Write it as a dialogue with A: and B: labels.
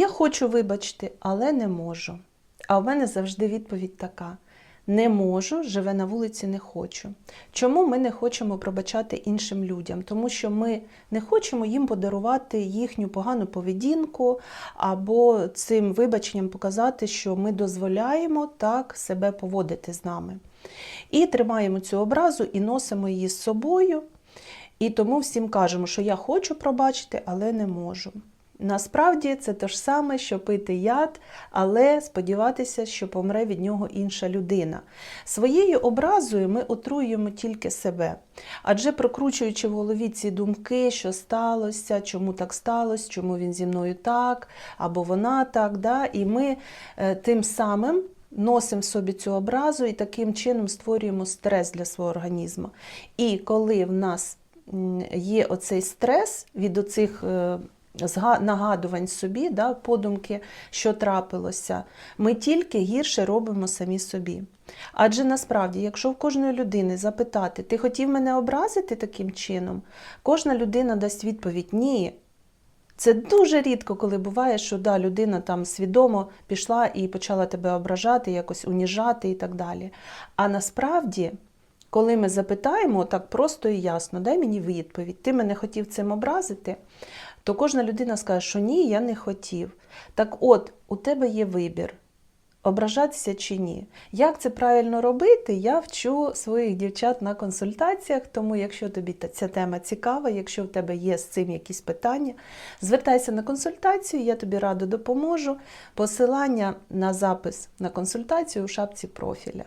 A: Я хочу вибачити, але не можу. А в мене завжди відповідь така: не можу, живе на вулиці, не хочу. Чому ми не хочемо пробачати іншим людям? Тому що ми не хочемо їм подарувати їхню погану поведінку, або цим вибаченням показати, що ми дозволяємо так себе поводити з нами. І тримаємо цю образу і носимо її з собою. І тому всім кажемо, що я хочу пробачити, але не можу. Насправді це те ж саме, що пити яд, але сподіватися, що помре від нього інша людина. Своєю образою ми отруюємо тільки себе. Адже прокручуючи в голові ці думки, що сталося, чому так сталося, чому він зі мною так, або вона так, да? і ми е, тим самим носимо собі цю образу і таким чином створюємо стрес для свого організму. І коли в нас є оцей стрес від оцих е, нагадувань собі, да, подумки, що трапилося, ми тільки гірше робимо самі собі. Адже насправді, якщо в кожної людини запитати, ти хотів мене образити таким чином, кожна людина дасть відповідь ні. Це дуже рідко, коли буває, що да, людина там свідомо пішла і почала тебе ображати, якось уніжати і так далі. А насправді, коли ми запитаємо так просто і ясно, дай мені відповідь, ти мене хотів цим образити, то кожна людина скаже, що ні, я не хотів. Так от, у тебе є вибір. Ображатися чи ні. Як це правильно робити, я вчу своїх дівчат на консультаціях. Тому, якщо тобі ця тема цікава, якщо в тебе є з цим якісь питання, звертайся на консультацію, я тобі радо допоможу. Посилання на запис на консультацію у шапці профіля.